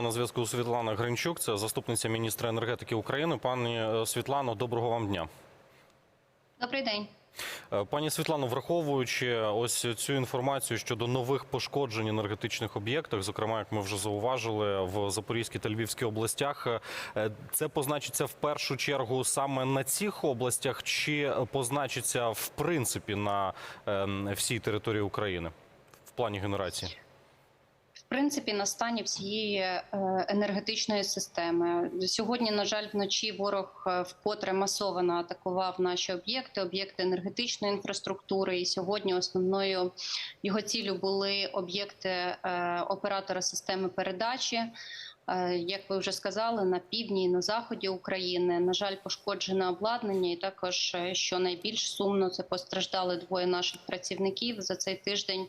нами на зв'язку Світлана Гринчук, це заступниця міністра енергетики України. Пані е, Світлано, доброго вам дня. Добрий день. Е, Пані Світлано, враховуючи ось цю інформацію щодо нових пошкоджень енергетичних об'єктах, зокрема, як ми вже зауважили, в Запорізькій та Львівській областях, е, це позначиться в першу чергу саме на цих областях, чи позначиться в принципі на е, всій території України в плані генерації? Принципі, на стані всієї е, енергетичної системи сьогодні, на жаль, вночі ворог е, вкотре масово атакував наші об'єкти, об'єкти енергетичної інфраструктури. І сьогодні основною його ціллю були об'єкти е, оператора системи передачі. Як ви вже сказали, на півдні і на заході України на жаль, пошкоджене обладнання, і також що найбільш сумно, це постраждали двоє наших працівників за цей тиждень.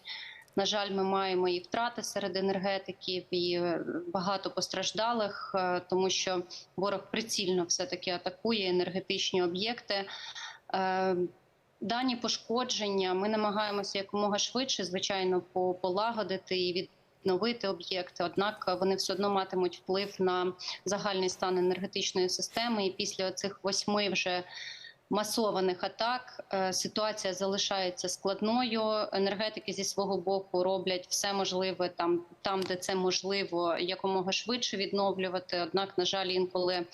На жаль, ми маємо і втрати серед енергетиків, і е, багато постраждалих, е, тому що ворог прицільно все таки атакує енергетичні об'єкти. Е, Дані пошкодження ми намагаємося якомога швидше, звичайно, по- полагодити і відновити об'єкти. Однак вони все одно матимуть вплив на загальний стан енергетичної системи. І після цих восьми вже масованих атак е, ситуація залишається складною. Енергетики зі свого боку роблять все можливе там, там де це можливо, якомога швидше відновлювати. Однак, на жаль, інколи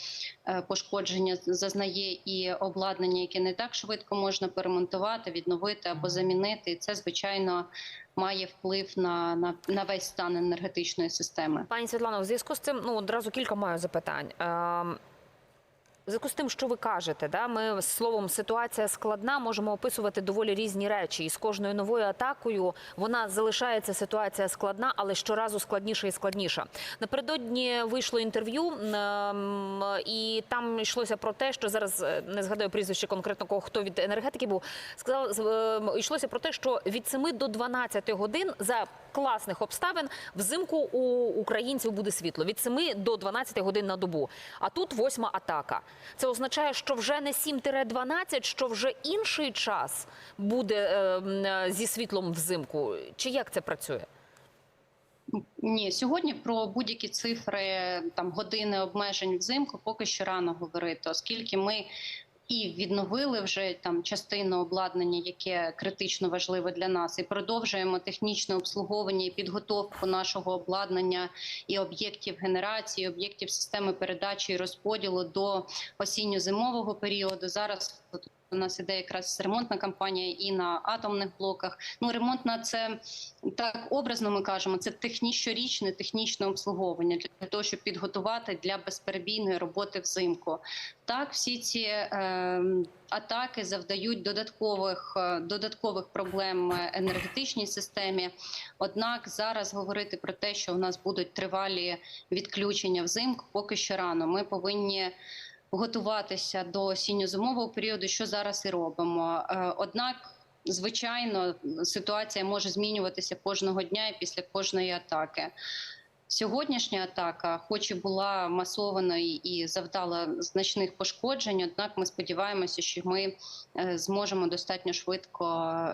е, пошкодження зазнає і обладнання, яке не так швидко можна перемонтувати, відновити або замінити. Це звичайно має вплив на, на, на весь стан енергетичної системи. Пані Світлано, в зв'язку з цим ну одразу кілька маю запитань. В зв'язку з тим, що ви кажете, да, ми словом ситуація складна можемо описувати доволі різні речі. І з кожною новою атакою вона залишається ситуація складна, але щоразу складніша і складніша. Напередодні вийшло інтерв'ю, ем, і там йшлося про те, що зараз е, не згадаю прізвище конкретно кого хто від енергетики був. Сказав, ем, йшлося про те, що від 7 до 12 годин за класних обставин взимку у українців буде світло від 7 до 12 годин на добу. А тут восьма атака. Це означає, що вже не 7-12, що вже інший час буде е, е, зі світлом взимку. Чи як це працює? Ні, сьогодні про будь-які цифри там години обмежень взимку поки що рано говорити, оскільки ми і відновили вже там частину обладнання, яке критично важливе для нас, і продовжуємо технічне обслуговування і підготовку нашого обладнання і об'єктів генерації, об'єктів системи передачі і розподілу до осінньо-зимового періоду. Зараз у нас іде якраз ремонтна кампанія і на атомних блоках. Ну, ремонтна це так образно ми кажемо. Це техні, щорічне технічне обслуговування для того, щоб підготувати для безперебійної роботи взимку. Так, всі ці е, атаки завдають додаткових е, додаткових проблем енергетичній системі. Однак зараз говорити про те, що у нас будуть тривалі відключення взимку, поки що рано. Ми повинні готуватися до осінньо-зимового періоду, що зараз і робимо. Е, Однак, звичайно, ситуація може змінюватися кожного дня і після кожної атаки. Сьогоднішня атака, хоч і була масованою і завдала значних пошкоджень, однак ми сподіваємося, що ми е, зможемо достатньо швидко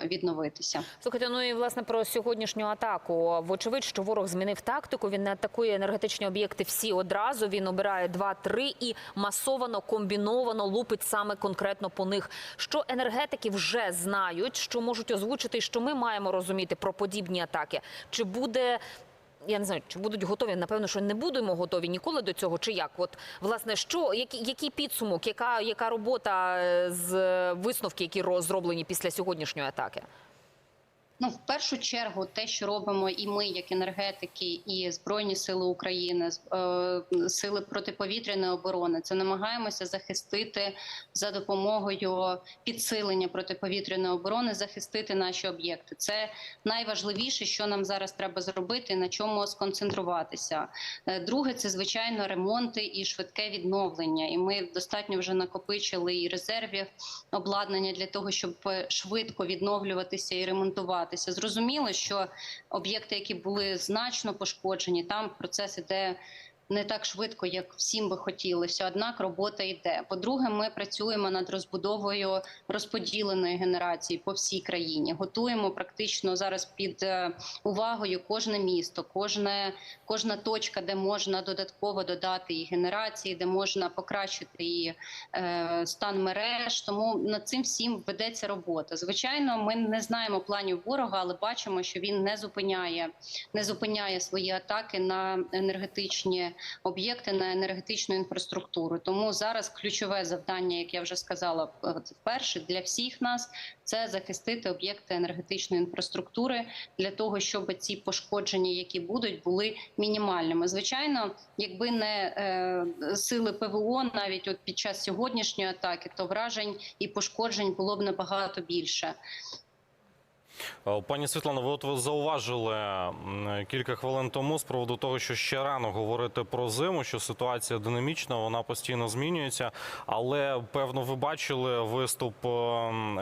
відновитися. Слухайте, ну і власне про сьогоднішню атаку. Вочевидь, що ворог змінив тактику. Він не атакує енергетичні об'єкти всі одразу. Він обирає два-три і масовано комбіновано лупить саме конкретно по них. Що енергетики вже знають, що можуть озвучити, і що ми маємо розуміти про подібні атаки. Чи буде я не знаю, чи будуть готові? Напевно, що не будемо готові ніколи до цього. Чи як? От власне, що який, який підсумок, яка, яка робота е, з висновки, які розроблені після сьогоднішньої атаки? Ну, в першу чергу, те, що робимо і ми, як енергетики, і Збройні Сили України, е, сили протиповітряної оборони, це намагаємося захистити за допомогою підсилення протиповітряної оборони, захистити наші об'єкти. Це найважливіше, що нам зараз треба зробити, на чому сконцентруватися. Е, Друге, це звичайно ремонти і швидке відновлення. І ми достатньо вже накопичили і резервів обладнання для того, щоб е, швидко відновлюватися і ремонтуватися. Зрозуміло, що об'єкти, які були значно пошкоджені, там процес іде не так швидко, як всім би хотілося. Однак робота йде. По-друге, ми працюємо над розбудовою розподіленої генерації по всій країні. Готуємо практично зараз під е, увагою кожне місто, кожне, кожна точка, де можна додатково додати і генерації, де можна покращити і е, стан мереж. Тому над цим всім ведеться робота. Звичайно, ми не знаємо планів ворога, але бачимо, що він не зупиняє, не зупиняє свої атаки на енергетичні об'єкти, на енергетичну інфраструктуру. Тому зараз ключове завдання, як я вже сказала, е, перше для всіх нас це захистити об'єкти енергетичної інфраструктури для того, щоб ці пошкодження, які будуть, були мінімальними. Звичайно, якби не е, сили ПВО, навіть от під час сьогоднішньої атаки, то вражень і пошкоджень було б набагато більше. Е, Пані Світлано, ви от зауважили кілька хвилин тому з приводу того, що ще рано говорити про зиму, що ситуація динамічна, вона постійно змінюється. Але певно, ви бачили виступ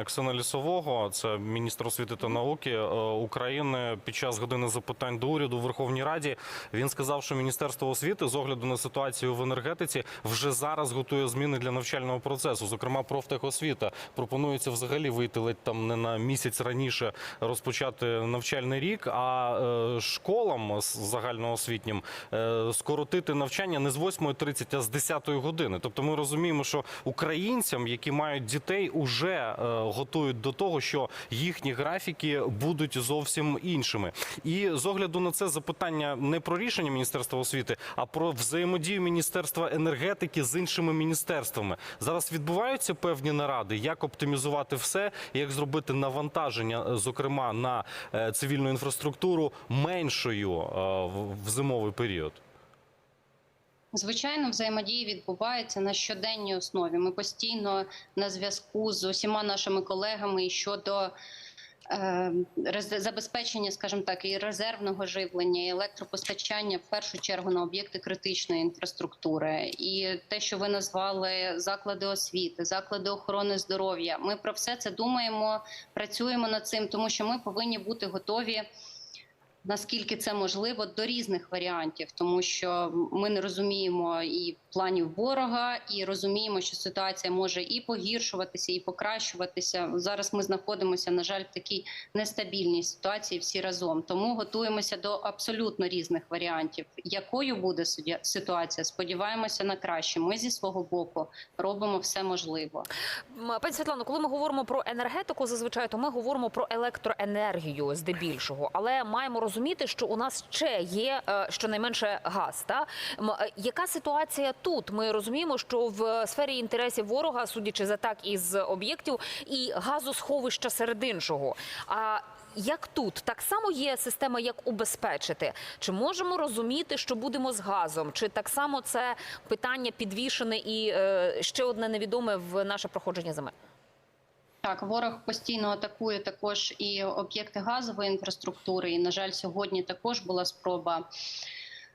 Оксани Лісового, це міністр освіти та науки е, України, під час години запитань до уряду в Верховній Раді. Він сказав, що Міністерство освіти з огляду на ситуацію в енергетиці вже зараз готує зміни для навчального процесу. Зокрема, профтехосвіта пропонується взагалі вийти ледь там не на місяць раніше розпочати навчальний рік, а е, школам з- загальноосвітнім е, скоротити навчання не з 8.30, а з 10 години. Тобто ми розуміємо, що українцям, які мають дітей, уже е, готують до того, що їхні графіки будуть зовсім іншими. І з огляду на це запитання не про рішення Міністерства освіти, а про взаємодію Міністерства енергетики з іншими міністерствами. Зараз відбуваються певні наради, як оптимізувати все, як зробити навантаження, е, зокрема на е, цивільну інфраструктуру, меншою е, в- зимовий період. Звичайно, взаємодії відбувається на щоденній основі. Ми постійно на зв'язку з усіма нашими колегами щодо забезпечення, скажімо так, і резервного живлення, і електропостачання в першу чергу на об'єкти критичної інфраструктури, і те, що ви назвали заклади освіти, заклади охорони здоров'я. Ми про все це думаємо, працюємо над цим, тому що ми повинні бути готові наскільки це можливо до різних варіантів, тому що ми не розуміємо і планів ворога, і розуміємо, що ситуація може і погіршуватися, і покращуватися. Зараз ми знаходимося, на жаль, в такій нестабільній ситуації всі разом. Тому готуємося до абсолютно різних варіантів. Якою буде ситуація? Сподіваємося на краще. Ми зі свого боку робимо все можливе. Пані Світлано, коли ми говоримо про енергетику, зазвичай то ми говоримо про електроенергію здебільшого, але маємо розуміти, що у нас ще є е, щонайменше газ. Та е, яка ситуація тут? Ми розуміємо, що в сфері інтересів ворога, судячи за так із об'єктів, і газосховища серед іншого. А як тут так само є система, як убезпечити? Чи можемо розуміти, що будемо з газом? Чи так само це питання підвішене і е, ще одне невідоме в наше проходження зими? Так, ворог постійно атакує також і об'єкти газової інфраструктури. І, на жаль, сьогодні також була спроба.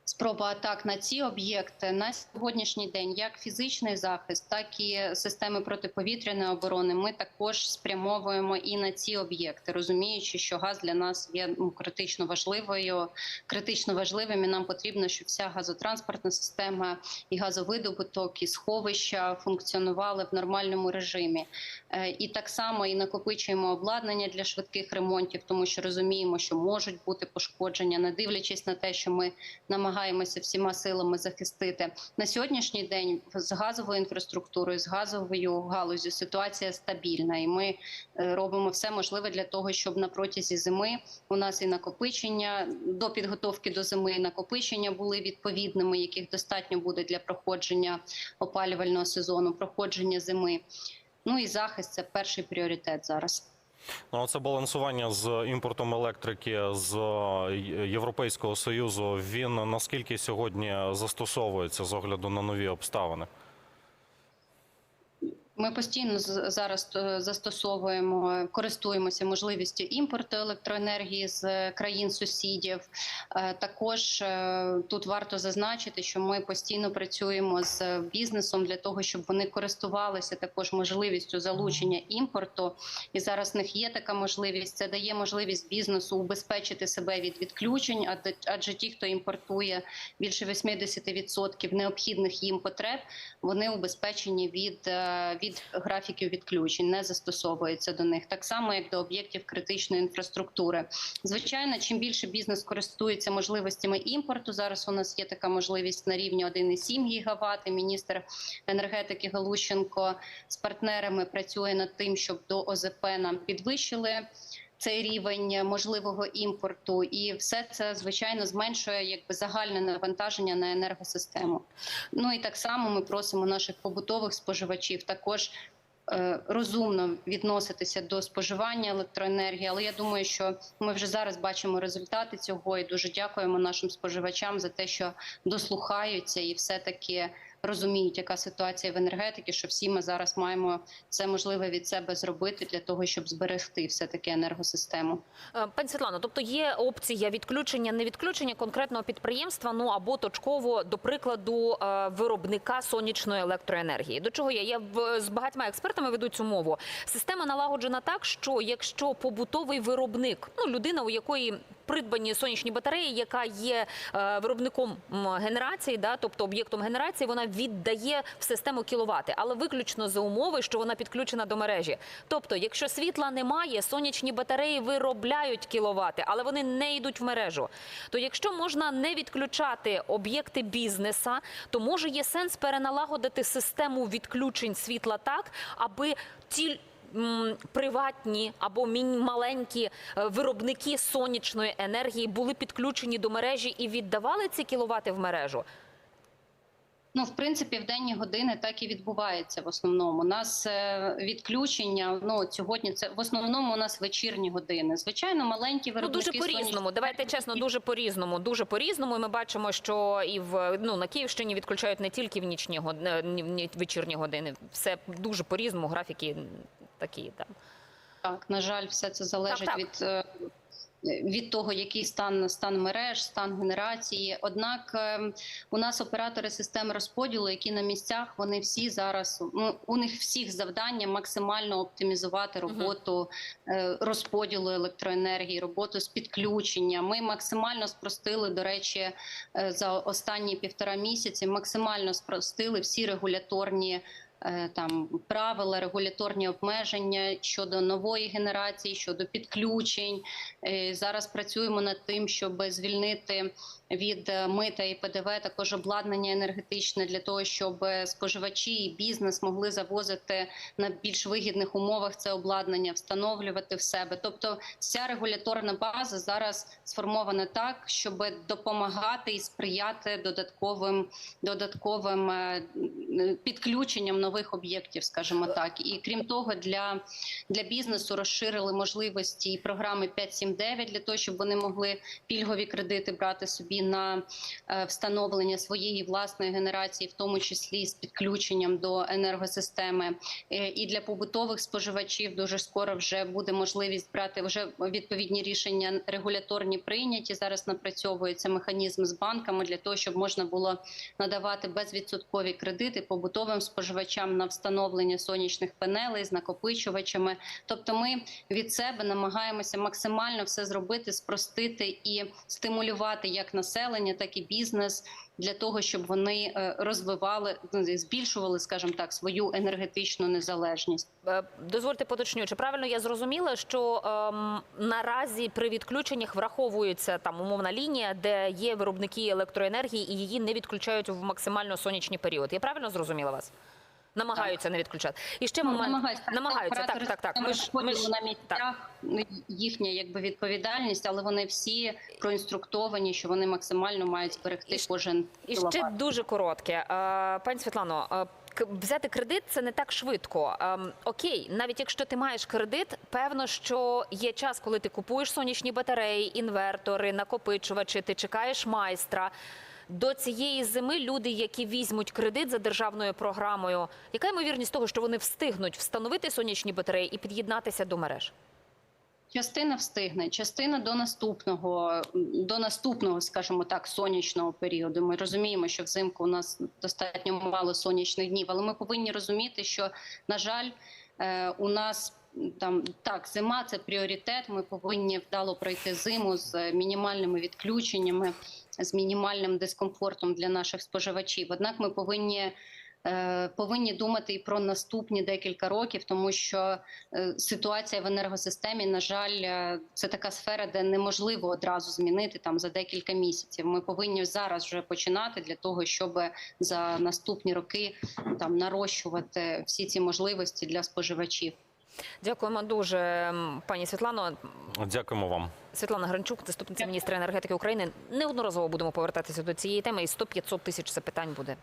Спроба атак на ці об'єкти на сьогоднішній день, як фізичний захист, так і системи протиповітряної оборони. Ми також спрямовуємо і на ці об'єкти, розуміючи, що газ для нас є ну, критично важливою, критично важливим. І нам потрібно, щоб вся газотранспортна система і газовидобуток, і сховища функціонували в нормальному режимі. Е, І так само і накопичуємо обладнання для швидких ремонтів, тому що розуміємо, що можуть бути пошкодження, не дивлячись на те, що ми намагаємося всіма силами захистити на сьогоднішній день. З газовою інфраструктурою, з газовою галузю ситуація стабільна, і ми е, робимо все можливе для того, щоб на протязі зими у нас і накопичення до підготовки до зими і накопичення були відповідними, яких достатньо буде для проходження опалювального сезону, проходження зими. Ну і захист це перший пріоритет зараз. Ну, це балансування з імпортом електрики з е, Європейського союзу. Він наскільки сьогодні застосовується з огляду на нові обставини? Ми постійно зараз е, застосовуємо, користуємося можливістю імпорту електроенергії з е, країн сусідів. Е, Також тут варто зазначити, що ми постійно працюємо з бізнесом для того, щоб вони користувалися також можливістю залучення імпорту. І зараз в них є така можливість. Це дає можливість бізнесу убезпечити себе від відключень, адже- ті, хто імпортує більше 80% необхідних їм потреб, вони убезпечені від, е, від графіків відключень, не застосовується до них, так само як до об'єктів критичної інфраструктури. Звичайно, чим більше бізнес користується можливостями імпорту. Зараз у нас є така можливість на рівні 1,7 гігават. І Міністр енергетики Галущенко з партнерами працює над тим, щоб до ОЗП нам підвищили. Цей рівень можливого імпорту, і все це звичайно зменшує якби загальне навантаження на енергосистему. Ну і так само ми просимо наших побутових споживачів також е, розумно відноситися до споживання електроенергії. Але я думаю, що ми вже зараз бачимо результати цього, і дуже дякуємо нашим споживачам за те, що дослухаються і все таки розуміють, яка ситуація в енергетиці, що всі ми зараз маємо все можливе від себе зробити для того, щоб зберегти все таки енергосистему. Е, Пані Світлано, тобто є опція відключення, не відключення конкретного підприємства, ну або точково, до прикладу, е, виробника сонячної електроенергії. До чого я? Я з багатьма експертами веду цю мову. Система налагоджена так, що якщо побутовий виробник, ну людина, у якої придбані сонячні батареї, яка є е, виробником генерації, да, тобто об'єктом генерації, вона віддає в систему кіловати, але виключно за умови, що вона підключена до мережі. Тобто, якщо світла немає, сонячні батареї виробляють кіловати, але вони не йдуть в мережу. То якщо можна не відключати об'єкти бізнеса, то може є сенс переналагодити систему відключень світла так, аби ті приватні або маленькі е, виробники сонячної енергії були підключені до мережі і віддавали ці кіловати в мережу. Ну, в принципі, в денні години так і відбувається в основному. У нас е, відключення. Ну от сьогодні це в основному у нас вечірні години. Звичайно, маленькі Ну виробники дуже по різному. Давайте чесно, дуже по різному. Дуже по різному. Ми бачимо, що і в ну на Київщині відключають не тільки в нічні години, вечірні години. Все дуже по різному. Графіки такі там. Так, на жаль, все це залежить Так, так. від. Від того, який стан стан мереж, стан генерації. Однак е, у нас оператори систем розподілу, які на місцях, вони всі зараз ну, у них всіх завдання максимально оптимізувати роботу е, розподілу електроенергії, роботу з підключення. Ми максимально спростили, до речі, е, за останні півтора місяці. Максимально спростили всі регуляторні там правила, регуляторні обмеження щодо нової генерації, щодо підключень. Е, Зараз працюємо над тим, щоб звільнити від е, мита і ПДВ також обладнання енергетичне для того, щоб е, споживачі і бізнес могли завозити на більш вигідних умовах це обладнання, встановлювати в себе. Тобто, вся регуляторна база зараз сформована так, щоб допомагати і сприяти додатковим додатковим е, підключенням нових об'єктів, скажімо так. І крім того, для, для бізнесу розширили можливості і програми 5.7.9 для того, щоб вони могли пільгові кредити брати собі на е, встановлення своєї власної генерації, в тому числі з підключенням до енергосистеми. Е, І для побутових споживачів дуже скоро вже буде можливість брати вже відповідні рішення регуляторні прийняті. Зараз напрацьовується механізм з банками для того, щоб можна було надавати безвідсоткові кредити побутовим споживачам на встановлення сонячних панелей з накопичувачами. Тобто, ми від себе намагаємося максимально все зробити, спростити і стимулювати як населення, так і бізнес для того, щоб вони е, розвивали, ну, збільшували, скажімо так, свою енергетичну незалежність. Е, Дозвольте поточню, чи правильно я зрозуміла, що ем, наразі при відключеннях враховується там умовна лінія, де є виробники електроенергії і її не відключають в максимально сонячний період. Я правильно зрозуміла вас? Намагаються не відключати. І ще Ну, момент намагаються. намагаються. Так, так, так. Ми ж, ми ж, на місцях ну, їхня якби відповідальність, але вони всі проінструктовані, що вони максимально мають зберегти кожен І ще кіловат. дуже коротке. Е, Пані Світлано, е, взяти кредит це не так швидко. Ем, Окей, навіть якщо ти маєш кредит, певно, що є час, коли ти купуєш сонячні батареї, інвертори, накопичувачі, ти чекаєш майстра. До цієї зими люди, які візьмуть кредит за державною програмою, яка ймовірність того, що вони встигнуть встановити сонячні батареї і під'єднатися до мереж? Частина встигне, частина до наступного, до наступного, скажімо так, сонячного періоду. Ми розуміємо, що взимку у нас достатньо мало сонячних днів, але ми повинні розуміти, що на жаль, е, у нас там так, зима це пріоритет. Ми повинні вдало пройти зиму з мінімальними відключеннями, з мінімальним дискомфортом для наших споживачів. Однак ми повинні. е, Повинні думати і про наступні декілька років, тому що е, ситуація в енергосистемі, на жаль, е, це така сфера, де неможливо одразу змінити там за декілька місяців. Ми повинні зараз вже починати для того, щоб за наступні роки там нарощувати всі ці можливості для споживачів. Дякуємо дуже, пані Світлано. Дякуємо вам. Світлана Гранчук, заступниця міністра енергетики України. Неодноразово будемо повертатися до цієї теми, і 100-500 тисяч запитань буде.